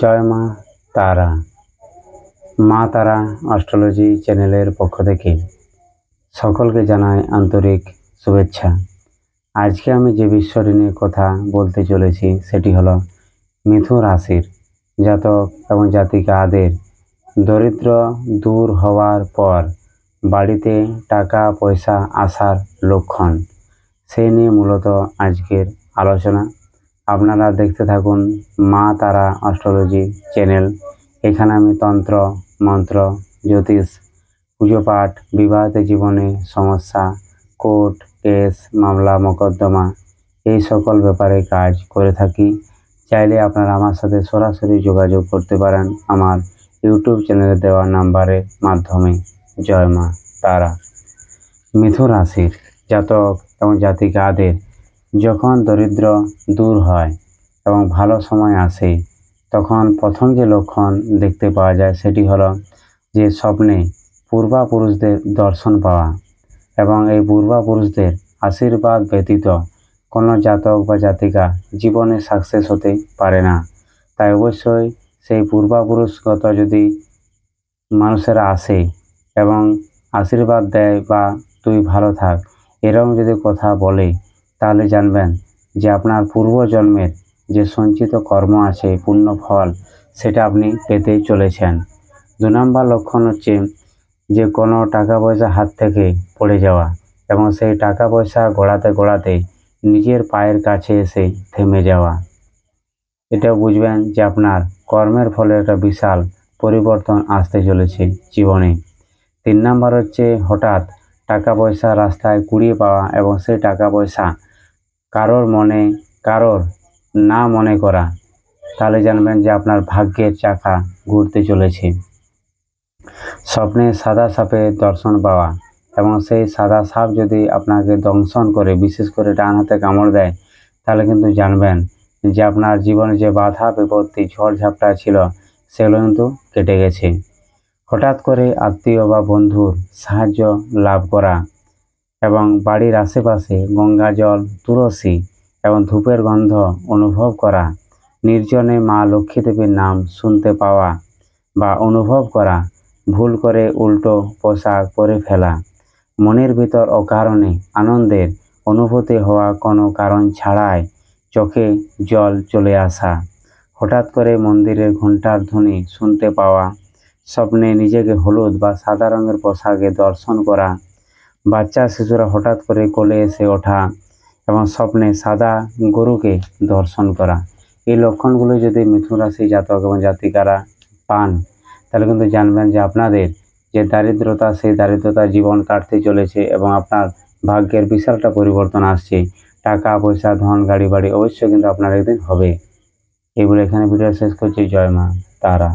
জয় মা তারা। মা তারা অস্ট্রোলজি চ্যানেলের পক্ষ থেকে সকলকে জানাই আন্তরিক শুভেচ্ছা। আজকে আমি যে বিষয়টি নিয়ে কথা বলতে চলেছি সেটি হলো মিথুন রাশির জাতক এবং জাতিকাদের দরিদ্র দূর হওয়ার পর বাড়িতে টাকা, পয়সা আসার লক্ষণ সেই নিয়ে মূলত আজকের আলোচনা। আপনারা দেখতে থাকুন মা তারা অস্ট্রোলজি চ্যানেল। এখানে আমি তন্ত্র, মন্ত্র, জ্যোতিষ, পুজো পাঠ, বিবাহিত জীবনে সমস্যা, কোর্ট কেস, মামলা, মোকদ্দমা এই সকল ব্যাপারে কাজ করে থাকি। চাইলে আপনারা আমার সাথে সরাসরি যোগাযোগ করতে পারেন আমার ইউটিউব চ্যানেলে দেওয়া নাম্বারের মাধ্যমে। জয় মা তারা। মিথুন রাশির জাতক এবং জাতিকাদের যখন দরিদ্র দূর হয় এবং ভালো সময় আসে, তখন প্রথম যে লক্ষণ দেখতে পাওয়া যায় সেটি হলো যে স্বপ্নে পূর্বাপুরুষদের দর্শন পাওয়া এবং এই পূর্বাপুরুষদের আশীর্বাদ ব্যতীত কোনো জাতক বা জাতিকা জীবনে সাকসেস হতে পারে না। তাই অবশ্যই সেই পূর্বাপুরুষগত যদি মানুষেরা আসে এবং আশীর্বাদ দেয় বা তুই ভালো থাক, এরকম যদি কথা বলে তাহলে জানবেন যে আপনার পূর্বজন্মের যে সঞ্চিত কর্ম আছে পুণ্য ফল, সেটা আপনি পেতেই চলেছেন। দু নম্বর লক্ষণ হচ্ছে যে কোনো টাকা পয়সা হাত থেকে পড়ে যাওয়া এবং সেই টাকা পয়সা গড়াতে গড়াতে নিজের পায়ের কাছে এসে থেমে যাওয়া। এটাও বুঝবেন যে আপনার কর্মের ফলে একটা বিশাল পরিবর্তন আসতে চলেছে জীবনে। তিন নাম্বার হচ্ছে হঠাৎ টাকা পয়সা রাস্তায় কুড়িয়ে পাওয়া এবং সেই টাকা পয়সা কারোর মনে, কারোর না মনে করা, তাহলে জানবেন যে আপনার ভাগ্যের চাকা ঘুরতে চলেছে। স্বপ্নে সাদা সাপের দর্শন পাওয়া এবং সেই সাদা সাপ যদি আপনাকে দংশন করে, বিশেষ করে ডান হাতে কামড় দেয়, তাহলে কিন্তু জানবেন যে আপনার জীবনে যে বাধা, বিপত্তি, ঝড়, ঝাপটা ছিল, সেগুলো কিন্তু কেটে গেছে। হঠাৎ করে আত্মীয় বা বন্ধুর সাহায্য লাভ করা এবং বাড়ির আশেপাশে গঙ্গা জল, তুলসী এবং ধূপের গন্ধ অনুভব করা, নির্জনে মা লক্ষ্মী দেবীর নাম শুনতে পাওয়া বা অনুভব করা, ভুল করে উল্টো পোশাক পরে ফেলা, মনের ভিতর অকারণে আনন্দের অনুভূতি হওয়া কোনো কারণ ছাড়াই চোখে জল চলে আসা, হঠাৎ করে মন্দিরের ঘণ্টার ধ্বনি শুনতে পাওয়া, স্বপ্নে নিজেকে হলুদ বা সাদা রঙের পোশাকে দর্শন করা বাচ্চা শিশুরা হঠাৎ করে কোলে এসে ওঠা এবং স্বপ্নে সাদা গরুকে দর্শন করা। এই লক্ষণগুলো যদি মিথুন রাশি জাতক এবং জাতিকারা পান, তাহলে কিন্তু জানবেন যে আপনাদের যে দারিদ্রতা, সেই দারিদ্রতা জীবন কাটতে চলেছে এবং আপনার ভাগ্যের বিশালটা পরিবর্তন আসছে। টাকা, পয়সা, ধন, গাড়ি বাড়ি অবশ্যই কিন্তু আপনার একদিন হবে। এগুলো এখানে ভিডিও শেষ করছি। জয় মা তারা।